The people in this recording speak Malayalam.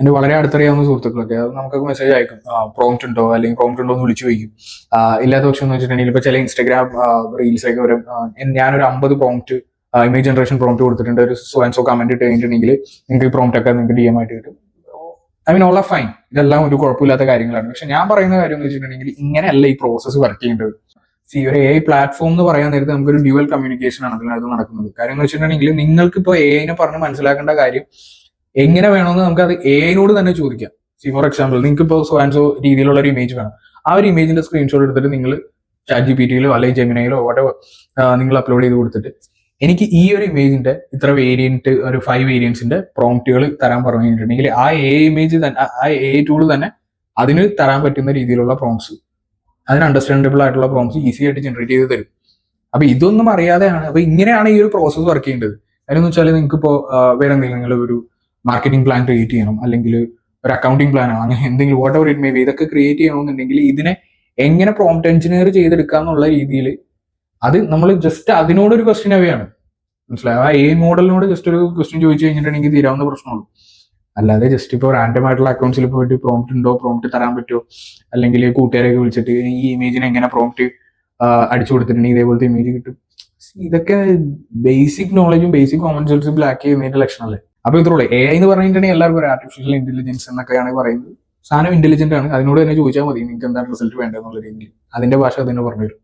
എന്റെ വളരെ അടുത്തറിയാവുന്ന സുഹൃത്തുക്കളൊക്കെ അത് നമുക്കൊക്കെ മെസ്സേജ് അയക്കും. പ്രോംപ്റ്റ് ഉണ്ടോ? അല്ലെങ്കിൽ പ്രോംപ്റ്റ് ഉണ്ടോ എന്ന് വിളിച്ചു ചോദിക്കും. ഇല്ലാത്ത പക്ഷം എന്ന് വെച്ചിട്ടുണ്ടെങ്കിൽ ഇപ്പൊ ചില ഇൻസ്റ്റാഗ്രാം റീൽസ് വരും. ആ, എൻ- ഞാനൊരു അമ്പത് പ്രോംപ്റ്റ് ഇമേജ് ജനറേഷൻ പ്രോംപ്റ്റ് കൊടുത്തിട്ടുണ്ട്. ഒരു സോ കമന്റ് ഇട്ട് കഴിഞ്ഞിട്ടുണ്ടെങ്കിൽ നിങ്ങൾക്ക് ഈ പ്രോംപ്റ്റ് ഒക്കെ നിങ്ങൾക്ക് ഡി എം ആയിട്ട് കിട്ടും. I mean all are fine ഇതെല്ലാം ഒരു കുഴപ്പമില്ലാത്ത കാര്യങ്ങളാണ്. പക്ഷെ ഞാൻ പറയുന്ന കാര്യം എന്ന് വെച്ചിട്ടുണ്ടെങ്കിൽ ഇങ്ങനെയല്ല ഈ പ്രോസസ്സ് വർക്ക് ചെയ്യേണ്ടത്. സി ഒരു എ പ്ലാറ്റ്ഫോം എന്ന് പറയാൻ നേരത്തെ നമുക്കൊരു ഡ്യുവൽ കമ്മ്യൂണിക്കേഷൻ ആണ് അതിനകത്ത് നടക്കുന്നത്. കാര്യം എന്ന് വെച്ചിട്ടുണ്ടെങ്കിൽ നിങ്ങൾക്ക് ഇപ്പോൾ എനെ പറഞ്ഞ് മനസ്സിലാക്കേണ്ട കാര്യം എങ്ങനെ വേണമെന്ന് നമുക്ക് അത് എനോട് തന്നെ ചോദിക്കാം. സി ഫോർ എക്സാമ്പിൾ നിങ്ങൾക്ക് ഇപ്പോൾ സോ ആൻഡ് സോ രീതിയിലുള്ള ഒരു ഇമേജ് വേണം. ആ ഒരു ഇമേജിന്റെ സ്ക്രീൻഷോട്ട് എടുത്തിട്ട് നിങ്ങൾ ചാറ്റ് ജി പി ടിയിലോ അല്ലെങ്കിൽ ജെമിനയിലോ വട്ടവർ നിങ്ങൾ അപ്ലോഡ് ചെയ്ത് കൊടുത്തിട്ട് എനിക്ക് ഈ ഒരു ഇമേജിന്റെ ഇത്ര വേരിയന്റ് ഒരു ഫൈവ് വേരിയൻസിന്റെ പ്രോംപ്റ്റുകൾ തരാൻ പറഞ്ഞു കഴിഞ്ഞിട്ടുണ്ടെങ്കിൽ ആ എ ഇമേജ് തന്നെ ആ- എ ടൂൾ തന്നെ അതിന് തരാൻ പറ്റുന്ന രീതിയിലുള്ള പ്രോംസ് അതിന് അണ്ടർസ്റ്റാൻഡബിൾ ആയിട്ടുള്ള പ്രോംസ് ഈസി ആയിട്ട് ജനറേറ്റ് ചെയ്ത് തരും. അപ്പൊ ഇതൊന്നും അറിയാതെയാണ്. അപ്പൊ ഇങ്ങനെയാണ് ഈ ഒരു പ്രോസസ്സ് വർക്ക് ചെയ്യേണ്ടത്. എന്ന് വെച്ചാൽ നിങ്ങൾക്ക് ഇപ്പോൾ വേറെ എന്തെങ്കിലും നിങ്ങൾ ഒരു മാർക്കറ്റിംഗ് പ്ലാൻ ക്രിയേറ്റ് ചെയ്യണം അല്ലെങ്കിൽ ഒരു അക്കൗണ്ടിങ് പ്ലാനോ അങ്ങനെ എന്തെങ്കിലും whatever it may be ഇതൊക്കെ ക്രിയേറ്റ് ചെയ്യണമെന്നുണ്ടെങ്കിൽ ഇതിനെ എങ്ങനെ പ്രോംപ്റ്റ് എഞ്ചിനീയർ ചെയ്തെടുക്കുക എന്നുള്ള രീതിയിൽ അത് നമ്മൾ ജസ്റ്റ് അതിനോടൊരു ക്വസ്റ്റ്യൻ അവയാണ് മനസ്സിലായോ? ആ എ മോഡലിനോട് ജസ്റ്റ് ഒരു ക്വസ്റ്റ്യൻ ചോദിച്ചു കഴിഞ്ഞിട്ടുണ്ടെങ്കിൽ തീരാവുന്ന പ്രശ്നമുള്ളൂ. അല്ലാതെ ജസ്റ്റ് ഇപ്പോൾ റാൻഡം ആയിട്ടുള്ള അക്കൗണ്ട്സിൽ പോയിട്ട് പ്രോംപ്റ്റ് ഉണ്ടോ പ്രോംപ്റ്റ് തരാൻ പറ്റുമോ അല്ലെങ്കിൽ കൂട്ടുകാരെയൊക്കെ വിളിച്ചിട്ട് ഈ ഇമേജിനെ എങ്ങനെ പ്രോംപ്റ്റ് അടിച്ചു കൊടുത്തിട്ടുണ്ടെങ്കിൽ ഇതേപോലത്തെ ഇമേജ് കിട്ടും. ഇതൊക്കെ ബേസിക് നോളജും ബേസിക് കോമൺ സെൻസും ബ്ലാക്ക് ചെയ്യുന്നതിന്റെ ലക്ഷണമല്ലേ? അപ്പൊ ഇത്രയുള്ളൂ എ എന്ന് പറഞ്ഞിട്ടുണ്ടെങ്കിൽ എല്ലാവർക്കും ഒരു ആർട്ടിഫിഷ്യൽ ഇന്റലിജൻസ് എന്നൊക്കെയാണ് പറയുന്നത്. സാധനം ഇന്റലിജന്റ് ആണ്. അതിനോട് തന്നെ ചോദിച്ചാൽ മതി നിങ്ങൾക്ക് എന്താണ് റിസൾട്ട് വേണ്ടതെന്നുള്ള രീതിയിൽ. അതിന്റെ ഭാഷ അതിനെ പറഞ്ഞു തരും.